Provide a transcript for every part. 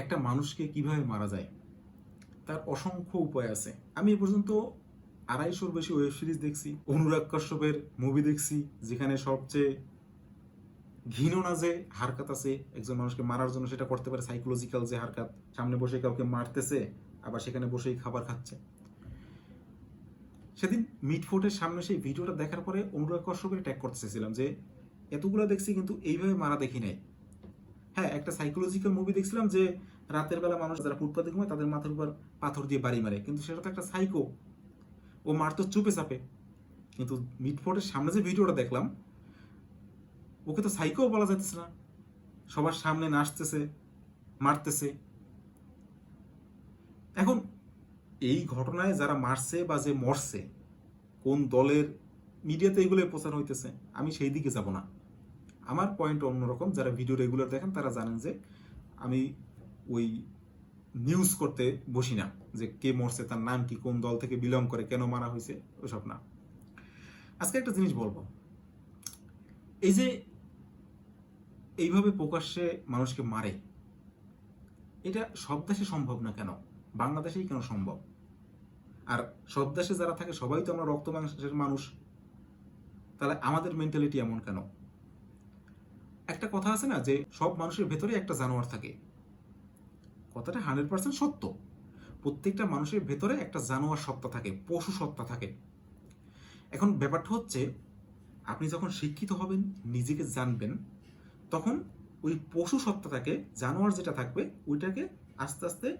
একটা মানুষকে কীভাবে মারা যায়? তার অসংখ্য উপায় আছে। আমি এ পর্যন্ত আড়াইশোর বেশি ওয়েব সিরিজ দেখছি। অনুরাগ কশ্যপের মুভি দেখছি, যেখানে সবচেয়ে ঘৃণনা যে হারকাত আছে, একজন মানুষকে মারার জন্য সেটা করতে পারে সাইকোলজিক্যাল যে হারকাত, সামনে বসে কাউকে মারতেছে, আবার সেখানে বসেই খাবার খাচ্ছে। সেদিন মিটফোর্টের সামনে সেই ভিডিওটা দেখার পরে অনুরাগ কশ্যপের ট্যাগ করতে চেয়েছিলাম যে, এতগুলো দেখছি কিন্তু এইভাবে মারা দেখি নাই। হ্যাঁ একটা সাইকোলজিক্যাল মুভি দেখছিলাম যে রাতের বেলা মানুষ যারা ফুটপাতে ঘুমায় তাদের মাথার উপর পাথর দিয়ে বাড়ি মারে। কিন্তু সেটা তো একটা সাইকো ও মারতো চুপে চাপে। কিন্তু মিটফোর্টের সামনে যে ভিডিওটা দেখলাম, ওকে তো সাইকো বলা যাচ্ছে না। সবার সামনে নাচতেছে, মারতেছে। এখন এই ঘটনায় যারা মারছে বা যে মরছে, কোন দলের মিডিয়াতে এগুলো প্রচার হইতেছে? আমি সেই দিকে যাব না। আমার পয়েন্ট অন্যরকম। যারা ভিডিও রেগুলার দেখেন, তারা জানেন যে আমি ওই নিউজ করতে বসি না, যে কে মরছে, তার নাম কি, কোন দল থেকে বিলং করে, কেন মারা হয়েছে, ওসব না। আজকে একটা জিনিস বলব। এই যে এইভাবে প্রকাশ্যে মানুষকে মারে, এটা সব দেশে সম্ভব না কেন? বাংলাদেশেই কেন সম্ভব? আর সব দেশে যারা থাকে, সবাই তো আমরা রক্ত মানুষ। তাহলে আমাদের মেন্টালিটি এমন কেন? একটা কথা আছে না যে সব মানুষের ভেতরে একটা জানোয়ার থাকে। কথাটা হান্ড্রেড পার্সেন্ট সত্য। প্রত্যেকটা মানুষের ভেতরে একটা জানোয়ার সত্তা থাকে, পশু সত্তা থাকে। এখন ব্যাপারটা হচ্ছে, আপনি যখন শিক্ষিত হবেন, নিজেকে জানবেন, তখন ওই পশু সত্তাটাকে, জানোয়ার যেটা থাকবে, ওইটাকে আস্তে আস্তে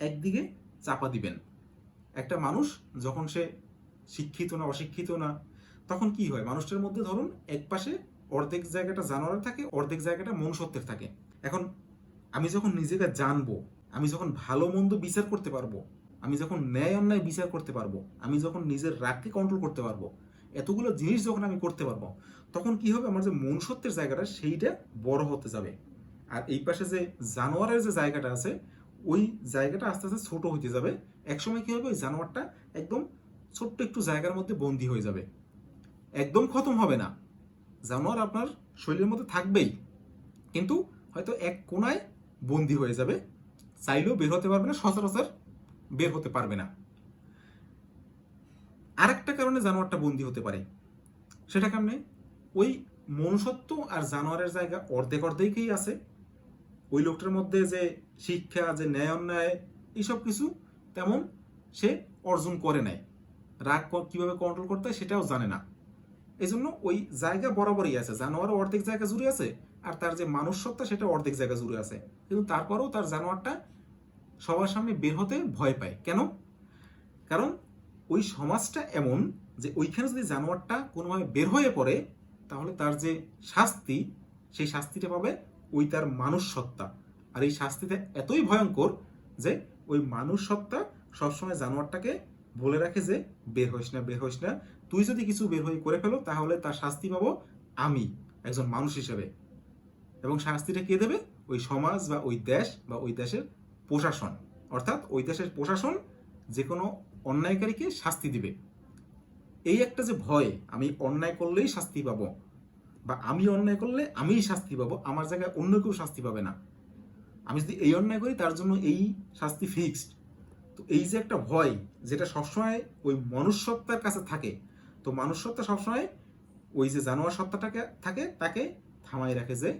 একদিকে চাপা দিবেন। একটা মানুষ যখন সে শিক্ষিত না, অশিক্ষিত না, তখন কি হয়? মানুষটার মধ্যে ধরুন এক পাশে অর্ধেক জায়গাটা জানোয়ারের থাকে, অর্ধেক জায়গাটা মনুষ্যত্বের থাকে। এখন আমি যখন নিজেকে জানব, আমি যখন ভালো মন্দ বিচার করতে পারব, আমি যখন ন্যায় অন্যায় বিচার করতে পারব, আমি যখন নিজের রাগকে কন্ট্রোল করতে পারব, এতগুলো জিনিস যখন আমি করতে পারব, তখন কি হবে? আমার যে মনুষ্যত্বের জায়গাটা, সেইটা বড় হতে যাবে। আর এই পাশে যে জানোয়ারের যে জায়গাটা আছে, ওই জায়গাটা আস্তে আস্তে ছোট হতে যাবে। একসময় কি হবে? ওই জানোয়ারটা একদম ছোট্ট একটু জায়গার মধ্যে বন্দি হয়ে যাবে। একদম খতম হবে না। জানোয়ার আপনার শরীরের মধ্যে থাকবেই। কিন্তু হয়তো এক কোনায় বন্দি হয়ে যাবে, চাইলেও বের হতে পারবে না, সচরাচর বের হতে পারবে না। আরেকটা কারণে জানোয়ারটা বন্দি হতে পারে, সেটা কেমনে? ওই মনুষ্যত্ব আর জানোয়ারের জায়গা অর্ধেক অর্ধেকই আছে। ওই লোকটার মধ্যে যে শিক্ষা, যে ন্যায় অন্যায়, এইসব কিছু তেমন সে অর্জন করে নেয় রাগ কীভাবে কন্ট্রোল করতে হয় সেটাও জানে না। এই জন্য ওই জায়গা বরাবরই আছে জানোয়ারও অর্ধেক জায়গা জুড়ে আছে আর তার যে মানুষ সত্তা সেটা অর্ধেক জায়গা জুড়ে আছে। কিন্তু তারপরেও তার জানোয়ারটা সবার সামনে বের হতে ভয় পায়। কেন? কারণ ওই সমাজটা এমন যে ওইখানে যদি জানোয়ারটা কোনোভাবে বের হয়ে পড়ে, তাহলে তার যে শাস্তি, সেই শাস্তিটা পাবে ওই তার মানুষ সত্তা আর এই শাস্তিটা এতই ভয়ঙ্কর যে ওই মানুষ সত্তা সবসময় জানোয়ারটাকে বলে রাখে যে, বের হইস না, বের হইস না। তুই যদি কিছু বের হয়ে করে ফেলো, তাহলে তার শাস্তি পাবো আমি, একজন মানুষ হিসেবে। এবং শাস্তিটা কে দেবে? ওই সমাজ বা ওই দেশ বা ওই দেশের প্রশাসন। অর্থাৎ ওই দেশের প্রশাসন যে কোনো অন্যায়কারীকে শাস্তি দিবে। এই একটা যে ভয়, আমি অন্যায় করলেই শাস্তি পাবো বা আমি অন্যায় করলে আমিই শাস্তি পাবো, আমার জায়গায় অন্য কেউ শাস্তি পাবে না। আমি যদি এই অন্যায় করি, তার জন্য এই শাস্তি ফিক্সড তো এই যে একটা ভয়, যেটা সবসময় ওই মনুষ্যত্বার কাছে থাকে তো মনুষ্যত্ব সবসময় ওই যে জানোয়ার সত্তাটাকে থাকে, তাকে থামাই রাখে যে,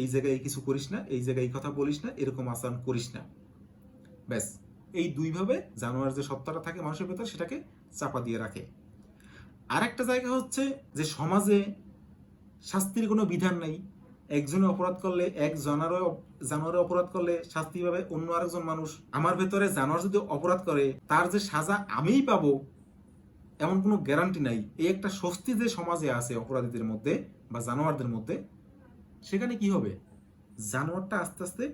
এই জায়গায় কিছু করিস না, এই জায়গায় এই কথা বলিস না, এরকম আচরণ করিস না। ব্যাস, এই দুইভাবে জানোয়ার যে সত্তাটা থাকে মানুষের ভেতর, সেটাকে চাপা দিয়ে রাখে। আর একটা জায়গা হচ্ছে যে সমাজে শাস্তির কোনো বিধান নাই। একজনে অপরাধ করলে, এক জানোয়ারে জানোয়ারে অপরাধ করলে শাস্তি পাবে অন্য আরেকজন মানুষ। আমার ভেতরে জানোয়ার যদি অপরাধ করে, তার যে সাজা আমিই পাবো এমন কোনো গ্যারান্টি নাই। এই একটা স্বস্তি যে সমাজে আছে অপরাধীদের মধ্যে বা জানোয়ারদের মধ্যে, সেখানে কি হবে? জানোয়ারটা আস্তে আস্তে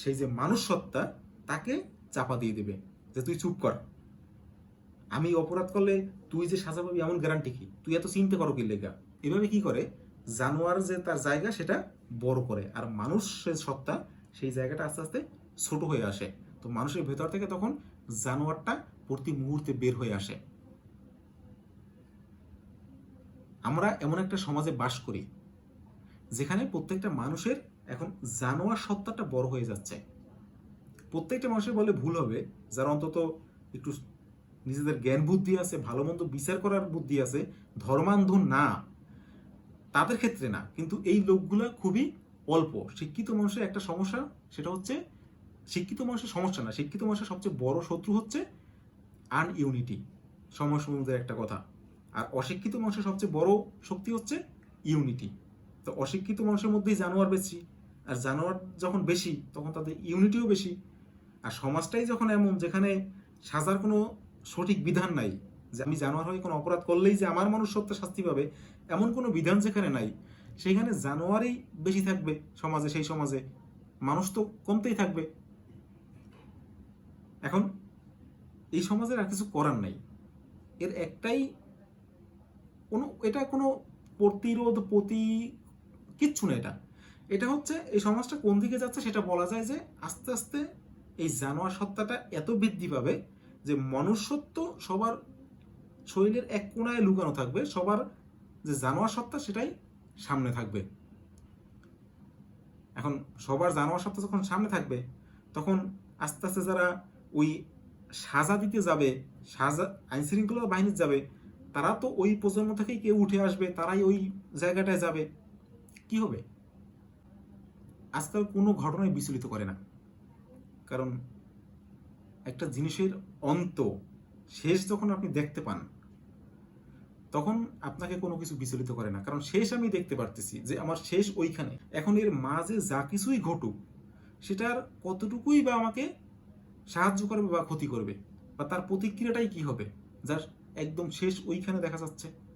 সেই যে মানুষ সত্তা তাকে চাপা দিয়ে দেবে যে তুই চুপ কর। আমি অপরাধ করলে তুই যে সাজা পাবি এমন গ্যারান্টি কি? তুই এত চিন্তা করো কি লেখা এভাবে কি করে? জানোয়ার যে তার জায়গা, সেটা বড় করে। আর মানুষের সত্তা, সেই জায়গাটা আস্তে আস্তে ছোট হয়ে আসে। তো মানুষের ভেতর থেকে তখন জানোয়ারটা প্রতি মুহূর্তে বের হয়ে আসে। আমরা এমন একটা সমাজে বাস করি, যেখানে প্রত্যেকটা মানুষের এখন জানোয়ার সত্তাটা বড় হয়ে যাচ্ছে। প্রত্যেকটা মানুষের বলে ভুল হবে, যারা অন্তত একটু নিজেদের জ্ঞান বুদ্ধি আছে, ভালো মন্দ বিচার করার বুদ্ধি আছে, ধর্মান্ধ না, তাদের ক্ষেত্রে না। কিন্তু এই লোকগুলা খুবই অল্প। শিক্ষিত মানুষের একটা সমস্যা, সেটা হচ্ছে শিক্ষিত মানুষের সমস্যা না, শিক্ষিত মানুষের সবচেয়ে বড় শত্রু হচ্ছে আনইউনিটি সমসমুদ্রের একটা কথা। আর অশিক্ষিত মানুষের সবচেয়ে বড় শক্তি হচ্ছে ইউনিটি তো অশিক্ষিত মানুষের মধ্যেই জানোয়ার বেশি, আর জানোয়ার যখন বেশি, তখন তাদের ইউনিটিও বেশি। আর সমাজটাই যখন এমন, যেখানে সাজার কোনো সঠিক বিধান নাই, যে আমি জানোয়ার হয়ে কোনো অপরাধ করলেই যে আমার মানুষ সত্য শাস্তি পাবে, এমন কোনো বিধান যেখানে নাই সেখানে জানোয়ারই বেশি থাকবে সমাজে, সেই সমাজে। মানুষ তো কমতেই থাকবে। এখন এই সমাজের আর কিছু করার নাই। এর একটাই কোনো, এটা কোনো প্রতিরোধ, প্রতি কিচ্ছু না এটা। এটা হচ্ছে এই সমাজটা কোন দিকে যাচ্ছে সেটা বলা যায় যে আস্তে আস্তে এই জানোয়ার সত্তাটা এত বৃদ্ধি পাবে যে মনুষ্যত্ব সবার শরীরের এক কোনায় লুকানো থাকবে, সবার যে জানোয়ার সত্তা সেটাই সামনে থাকবে। এখন সবার জানোয়ার সত্তা যখন সামনে থাকবে, তখন আস্তে আস্তে যারা ওই সাজা দিতে যাবে, সাজা আইন শৃঙ্খলা বাহিনীর যাবে তারা তো ওই প্রজন্ম থেকেই কেউ উঠে আসবে, তারাই ওই জায়গাটায় যাবে। কি হবে? আজকাল কোনো ঘটনাই বিচলিত করে না। কারণ একটা জিনিসের অন্ত, শেষ যখন আপনি দেখতে পান, তখন আপনাকে কোনো কিছু বিচলিত করে না। কারণ শেষ আমি দেখতে পারতেছি যে আমার শেষ ওইখানে। এখন এর মাঝে যা কিছুই ঘটুক, সেটার কতটুকুই বা আমাকে সাহায্য করবে বা ক্ষতি করবে, বা তার প্রতিক্রিয়াটাই কি হবে? যার একদম শেষ ওইখানে দেখা যাচ্ছে।